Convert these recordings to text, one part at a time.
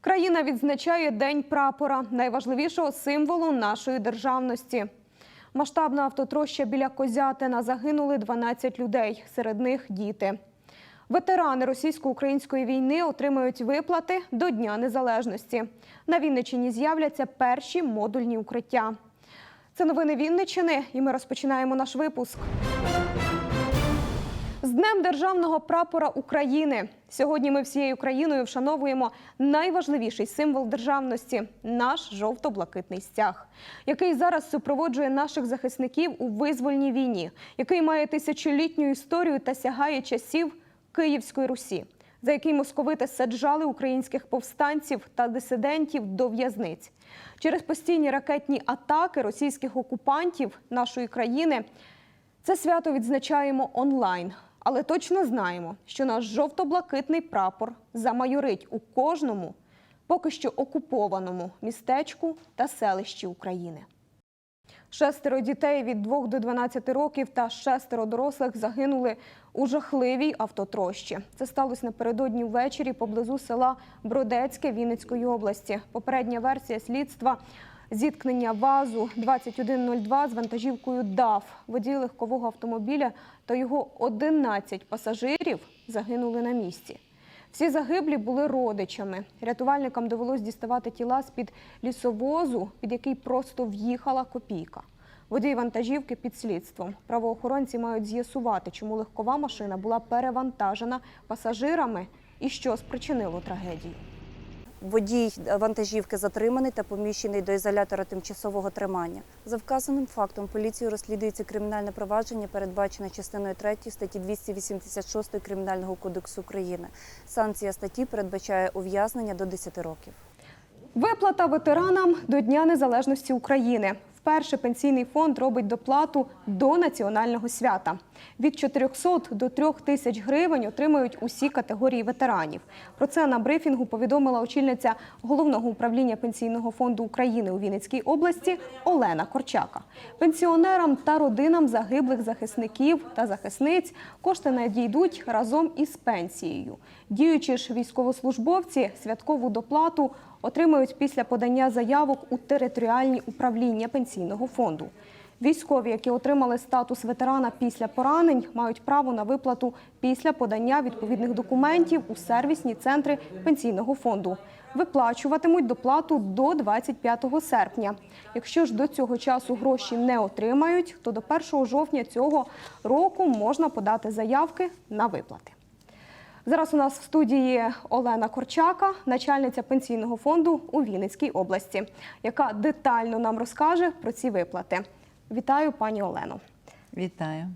Країна відзначає День прапора, найважливішого символу нашої державності. Масштабна автотроща біля Козятина загинули 12 людей, серед них діти. Ветерани російсько-української війни отримають виплати до Дня Незалежності. На Вінниччині з'являться перші модульні укриття. Це новини Вінниччини, і ми розпочинаємо наш випуск. З Днем державного прапора України сьогодні ми всією країною вшановуємо найважливіший символ державності наш жовто-блакитний стяг, який зараз супроводжує наших захисників у визвольній війні, який має тисячолітню історію та сягає часів Київської Русі, за який московити саджали українських повстанців та дисидентів до в'язниць. Через постійні ракетні атаки російських окупантів нашої країни це свято відзначаємо онлайн, але точно знаємо, що наш жовто-блакитний прапор замайорить у кожному поки що окупованому містечку та селищі України. Шестеро дітей від 2 до 12 років та шестеро дорослих загинули у жахливій автотрощі. Це сталося напередодні ввечері поблизу села Бродецьке Вінницької області. Попередня версія слідства зіткнення ВАЗу 2102 з вантажівкою ДАФ. Водій легкового автомобіля та його 11 пасажирів загинули на місці. Всі загиблі були родичами. Рятувальникам довелось діставати тіла з-під лісовозу, під який просто в'їхала копійка. Водій вантажівки під слідством. Правоохоронці мають з'ясувати, чому легкова машина була перевантажена пасажирами і що спричинило трагедію. Водій вантажівки затриманий та поміщений до ізолятора тимчасового тримання. За вказаним фактом поліцією розслідується кримінальне провадження, передбачене частиною 3 статті 286 Кримінального кодексу України. Санкція статті передбачає ув'язнення до 10 років. Виплата ветеранам до Дня Незалежності України. Вперше пенсійний фонд робить доплату до національного свята. Від 400 до 3 тисяч гривень отримають усі категорії ветеранів. Про це на брифінгу повідомила очільниця головного управління пенсійного фонду України у Вінницькій області Олена Корчака. Пенсіонерам та родинам загиблих захисників та захисниць кошти надійдуть разом із пенсією. Діючі ж військовослужбовці святкову доплату отримають після подання заявок у територіальні управління пенсійного фонду. Військові, які отримали статус ветерана після поранень, мають право на виплату після подання відповідних документів у сервісні центри пенсійного фонду. Виплачуватимуть доплату до 25 серпня. Якщо ж до цього часу гроші не отримають, то до 1 жовтня цього року можна подати заявки на виплати. Зараз у нас в студії Олена Корчака, начальниця пенсійного фонду у Вінницькій області, яка детально нам розкаже про ці виплати. Вітаю, пані Олено. Вітаю.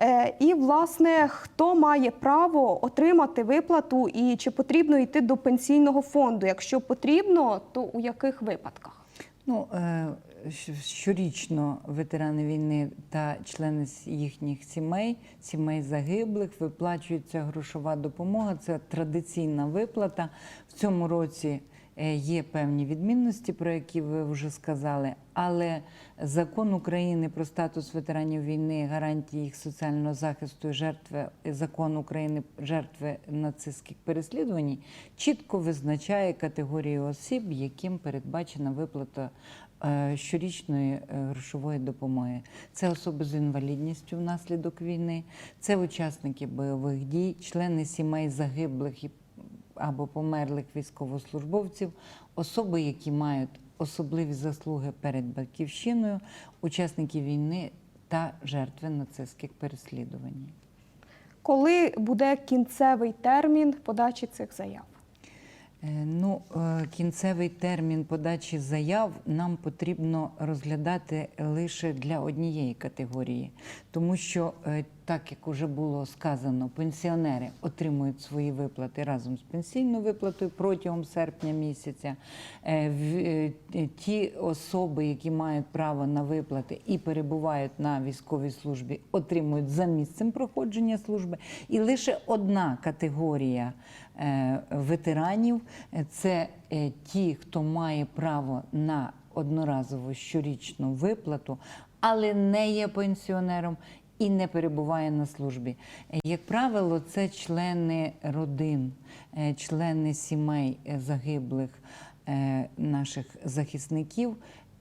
Е, І, власне, хто має право отримати виплату і чи потрібно йти до пенсійного фонду? Якщо потрібно, то у яких випадках? Ну, е, щорічно ветерани війни та члени їхніх сімей, сімей загиблих, виплачується грошова допомога. Це традиційна виплата. В цьому році е, є певні відмінності, про які ви вже сказали. Але закон України про статус ветеранів війни, гарантії їх соціального захисту і жертви, і закон України жертви нацистських переслідувань чітко визначає категорії осіб, яким передбачена виплата е, щорічної е, грошової допомоги. Це особи з інвалідністю внаслідок війни, це учасники бойових дій, члени сімей загиблих або померлих військовослужбовців, особи, які мають особливі заслуги перед батьківщиною, учасники війни та жертви нацистських переслідувань. Коли буде кінцевий термін подачі цих заяв? Е, Ну, е, кінцевий термін подачі заяв нам потрібно розглядати лише для однієї категорії, тому що, е, так як уже було сказано, пенсіонери отримують свої виплати разом з пенсійною виплатою протягом серпня місяця. Е, е, Ті особи, які мають право на виплати і перебувають на військовій службі, отримують за місцем проходження служби. І лише одна категорія е, ветеранів це ті, хто має право на одноразову щорічну виплату, але не є пенсіонером і не перебуває на службі. Як правило, це члени родин, е, члени сімей е, загиблих е, наших захисників.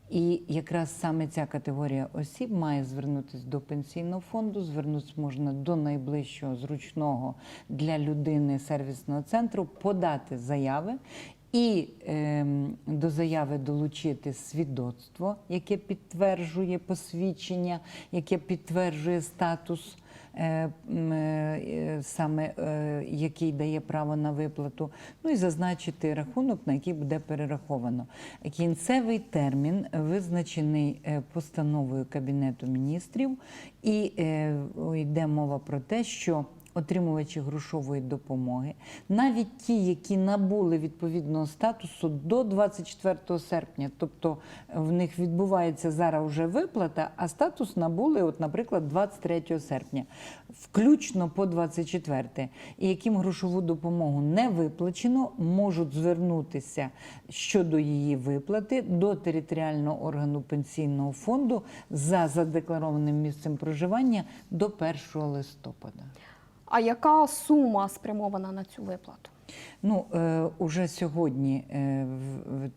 І якраз саме ця категорія осіб має звернутися до пенсійного фонду. Звернутися можна до найближчого зручного для людини сервісного центру, подати заяви і ем, до заяви долучити свідоцтво, яке підтверджує посвідчення, яке підтверджує статус. е, е, Саме е, який дає право на виплату, ну і зазначити рахунок, на який буде перераховано. Кінцевий термін визначений е, постановою Кабінету міністрів, і е, йде мова про те, що отримувачі грошової допомоги, навіть ті, які набули відповідного статусу до 24 серпня, тобто в них відбувається зараз вже виплата, а статус набули, от, наприклад, 23 серпня, включно по 24, і яким грошову допомогу не виплачено, можуть звернутися щодо її виплати до територіального органу пенсійного фонду за задекларованим місцем проживання до 1 листопада. А яка сума спрямована на цю виплату? Ну, е, уже сьогодні е,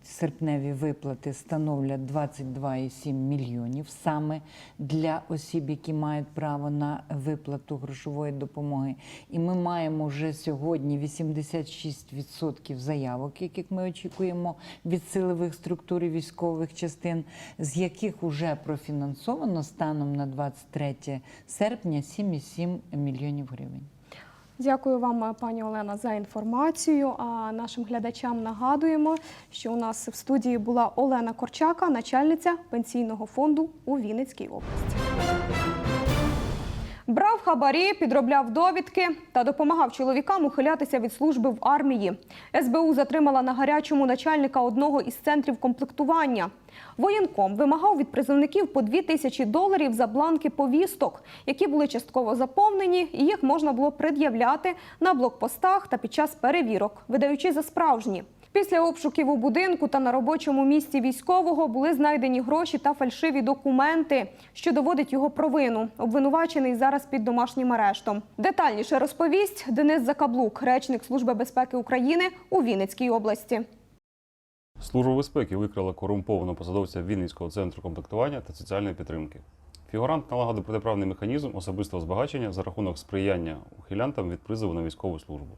серпневі виплати становлять 22,7 мільйонів саме для осіб, які мають право на виплату грошової допомоги. І ми маємо вже сьогодні 86% заявок, яких ми очікуємо від силових структур і військових частин, з яких вже профінансовано станом на 23 серпня 7,7 мільйонів гривень. Дякую вам, пані Олена, за інформацію. А нашим глядачам нагадуємо, що у нас в студії була Олена Корчака, начальниця пенсійного фонду у Вінницькій області. Брав хабарі, підробляв довідки та допомагав чоловікам ухилятися від служби в армії. СБУ затримала на гарячому начальника одного із центрів комплектування. Воєнком вимагав від призовників по 2 тисячі доларів за бланки повісток, які були частково заповнені, і їх можна було пред'являти на блокпостах та під час перевірок, видаючи за справжні. Після обшуків у будинку та на робочому місці військового були знайдені гроші та фальшиві документи, що доводить його провину. Обвинувачений зараз під домашнім арештом. Детальніше розповість Денис Закаблук, речник Служби безпеки України у Вінницькій області. Служба безпеки викрила корумпованого посадовця Вінницького центру комплектування та соціальної підтримки. Фігурант налагодив протиправний механізм особистого збагачення за рахунок сприяння ухилянтам від призову на військову службу.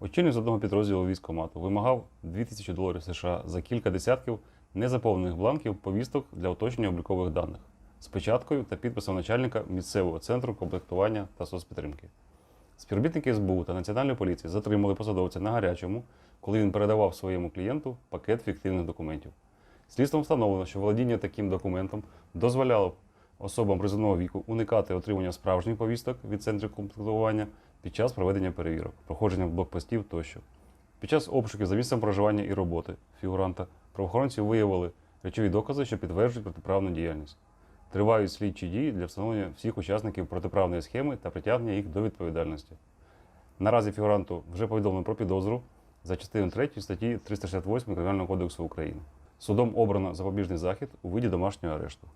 Очільник з одного підрозділу військкомату вимагав 2000 доларів США за кілька десятків незаповнених бланків повісток для уточнення облікових даних з печаткою та підписом начальника місцевого центру комплектування та соцпідтримки. Співробітники СБУ та Національної поліції затримали посадовця на гарячому, коли він передавав своєму клієнту пакет фіктивних документів. Слідством встановлено, що володіння таким документом дозволяло особам призовного віку уникати отримання справжніх повісток від центрів комплектування під час проведення перевірок, проходження блокпостів тощо. Під час обшуків за місцем проживання і роботи фігуранта правоохоронці виявили речові докази, що підтверджують протиправну діяльність. Тривають слідчі дії для встановлення всіх учасників протиправної схеми та притягнення їх до відповідальності. Наразі фігуранту вже повідомлено про підозру за частиною 3 статті 368 Кримінального кодексу України. Судом обрано запобіжний захід у виді домашнього арешту.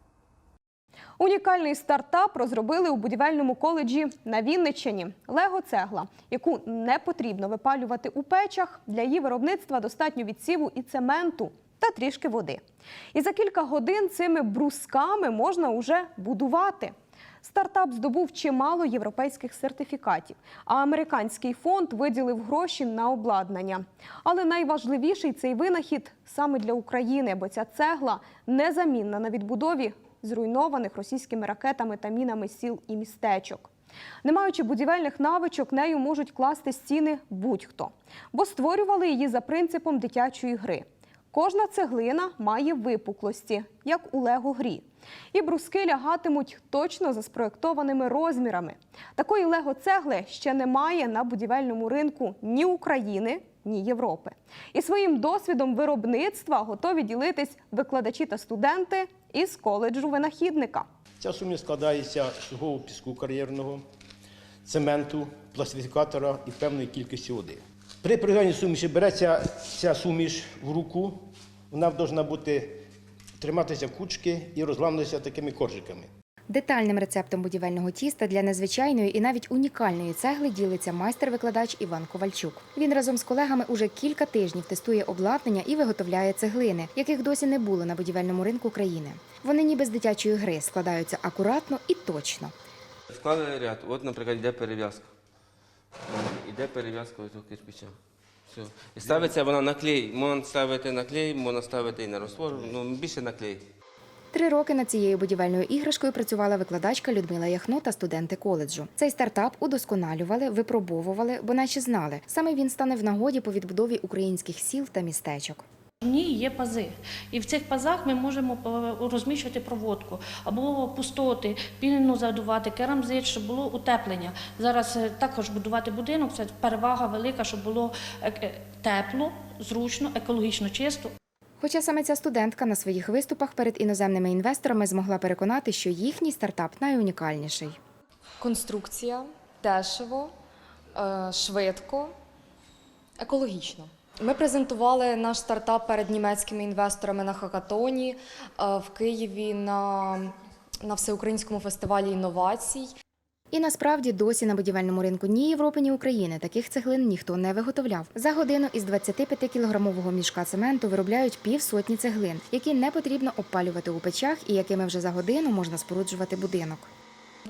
Унікальний стартап розробили у будівельному коледжі на Вінниччині. Лего-цегла, яку не потрібно випалювати у печах. Для її виробництва достатньо відсіву і цементу та трішки води. І за кілька годин цими брусками можна уже будувати. Стартап здобув чимало європейських сертифікатів, а американський фонд виділив гроші на обладнання. Але найважливіший цей винахід саме для України, бо ця цегла незамінна на відбудові зруйнованих російськими ракетами та мінами сіл і містечок. Не маючи будівельних навичок, нею можуть класти стіни будь-хто, бо створювали її за принципом дитячої гри. Кожна цеглина має випуклості, як у лего-грі. І бруски лягатимуть точно за спроєктованими розмірами. Такої лего-цегли ще немає на будівельному ринку ні України, ні Європи. І своїм досвідом виробництва готові ділитись викладачі та студенти із коледжу винахідника. Ця суміш складається з сухого піску кар'єрного, цементу, пластифікатора і певної кількості води. При приготуванні суміші береться ця суміш в руку, вона повинна бути триматися кучки і розламуватися такими коржиками. Детальним рецептом будівельного тіста для незвичайної і навіть унікальної цегли ділиться майстер-викладач Іван Ковальчук. Він разом з колегами уже кілька тижнів тестує обладнання і виготовляє цеглини, яких досі не було на будівельному ринку країни. Вони ніби з дитячої гри складаються акуратно і точно. Склали ряд. От, наприклад, йде перев'язка. Іде перев'язка цього кирпича. Все. І ставиться вона на клей. Можна ставити на клей, можна ставити і на розтвор, ну більше на клей. Три роки над цією будівельною іграшкою працювала викладачка Людмила Яхно та студенти коледжу. Цей стартап удосконалювали, випробовували, бо наче знали. Саме він стане в нагоді по відбудові українських сіл та містечок. В ній є пази, і в цих пазах ми можемо розміщувати проводку або пустоти, пільну задувати, керамзит, щоб було утеплення. Зараз е, також будувати будинок це перевага велика, щоб було е, е, тепло, зручно, екологічно чисто. Хоча саме ця студентка на своїх виступах перед іноземними інвесторами змогла переконати, що їхній стартап найунікальніший. конструкція, дешево, е, швидко, екологічно. Ми презентували наш стартап перед німецькими інвесторами на хакатоні е, в Києві на, на всеукраїнському фестивалі інновацій. І насправді досі на будівельному ринку ні Європи, ні України таких цеглин ніхто не виготовляв. За годину із 25-кілограмового мішка цементу виробляють півсотні цеглин, які не потрібно обпалювати у печах і якими вже за годину можна споруджувати будинок.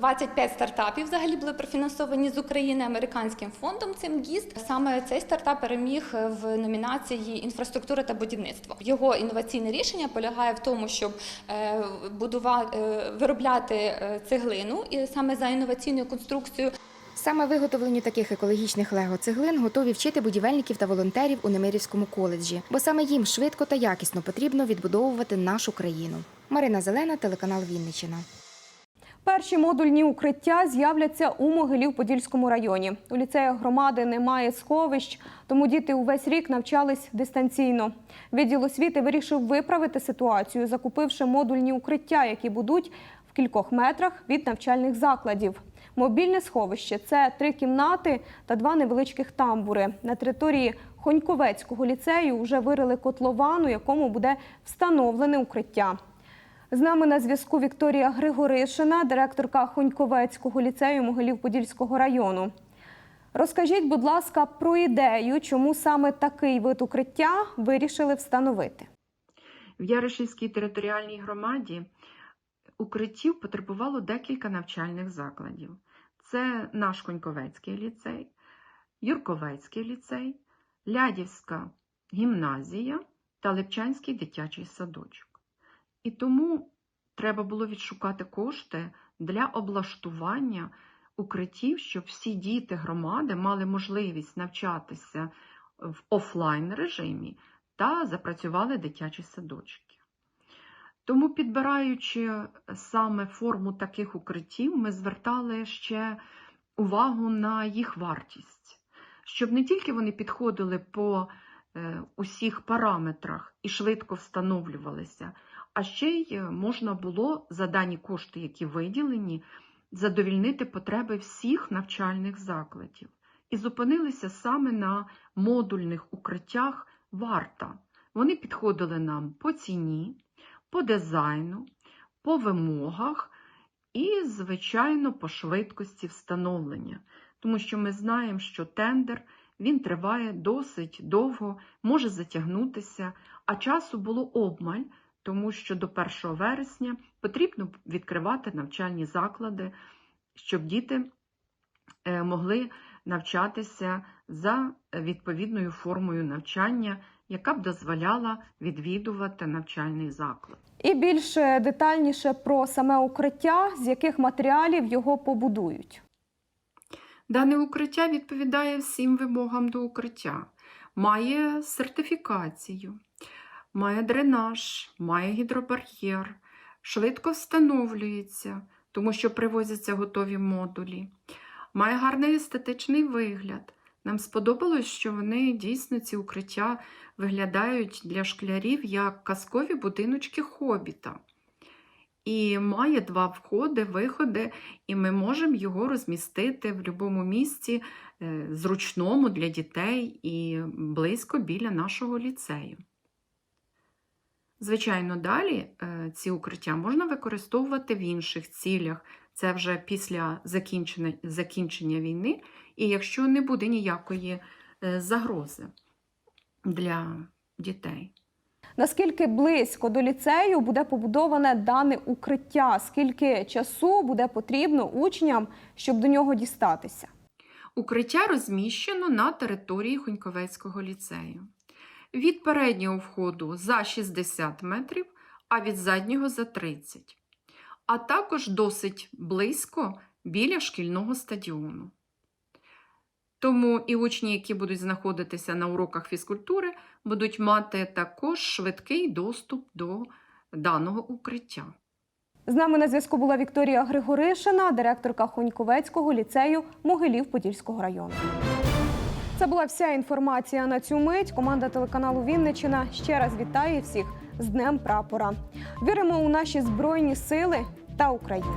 25 стартапів взагалі були профінансовані з України американським фондом цим ГІСТ. Саме цей стартап переміг в номінації інфраструктура та будівництво. Його інноваційне рішення полягає в тому, щоб е, будувати виробляти е, цеглину і саме за інноваційною конструкцією Саме виготовленню таких екологічних лего-цеглин готові вчити будівельників та волонтерів у Немирівському коледжі, бо саме їм швидко та якісно потрібно відбудовувати нашу країну. Марина Зелена, телеканал Вінниччина. Перші модульні укриття з'являться у Могилів-Подільському районі. У ліцеях громади немає сховищ, тому діти увесь рік навчались дистанційно. Відділ освіти вирішив виправити ситуацію, закупивши модульні укриття, які будуть в кількох метрах від навчальних закладів. Мобільне сховище це три кімнати та два невеличких тамбури. На території Хоньковецького ліцею вже вирили котлован, у якому буде встановлене укриття. З нами на зв'язку Вікторія Григоришина, директорка Хоньковецького ліцею Могилів-Подільського району. Розкажіть, будь ласка, про ідею, чому саме такий вид укриття вирішили встановити. В Ярошівській територіальній громаді укриттів потребувало декілька навчальних закладів. Це наш Коньковецький ліцей, Юрковецький ліцей, Лядівська гімназія та Липчанський дитячий садочок. І тому треба було відшукати кошти для облаштування укриттів, щоб всі діти громади мали можливість навчатися в офлайн режимі та запрацювали дитячі садочки. Тому, підбираючи саме форму таких укриттів, ми звертали ще увагу на їх вартість, щоб не тільки вони підходили по е, усіх параметрах і швидко встановлювалися, а ще й можна було за дані кошти, які виділені, задовільнити потреби всіх навчальних закладів. І зупинилися саме на модульних укриттях варта. Вони підходили нам по ціні, по дизайну, по вимогах і, звичайно, по швидкості встановлення. Тому що ми знаємо, що тендер він триває досить довго, може затягнутися, а часу було обмаль, тому що до 1 вересня потрібно відкривати навчальні заклади, щоб діти е, могли навчатися за відповідною формою навчання, яка б дозволяла відвідувати навчальний заклад. І більш детальніше про саме укриття, з яких матеріалів його побудують. Дане укриття відповідає всім вимогам до укриття, має сертифікацію, має дренаж, має гідробар'єр, швидко встановлюється, тому що привозяться готові модулі, має гарний естетичний вигляд. Нам сподобалось, що вони дійсно ці укриття виглядають для школярів як казкові будиночки хобіта. І має два входи, виходи, і ми можемо його розмістити в будь-якому місці е, зручному для дітей і близько біля нашого ліцею. Звичайно, далі е, ці укриття можна використовувати в інших цілях. Це вже після закінчення, закінчення війни, і якщо не буде ніякої е, загрози для дітей. Наскільки близько до ліцею буде побудоване дане укриття? Скільки часу буде потрібно учням, щоб до нього дістатися? Укриття розміщено на території Хоньковецького ліцею. Від переднього входу за 60 метрів, а від заднього за 30. А також досить близько біля шкільного стадіону. Тому і учні, які будуть знаходитися на уроках фізкультури, будуть мати також швидкий доступ до даного укриття. З нами на зв'язку була Вікторія Григоришина, директорка Хоньковецького ліцею Могилів Подільського району. Це була вся інформація на цю мить. Команда телеканалу Вінничина ще раз вітає всіх з Днем прапора. Віримо у наші збройні сили та Україну.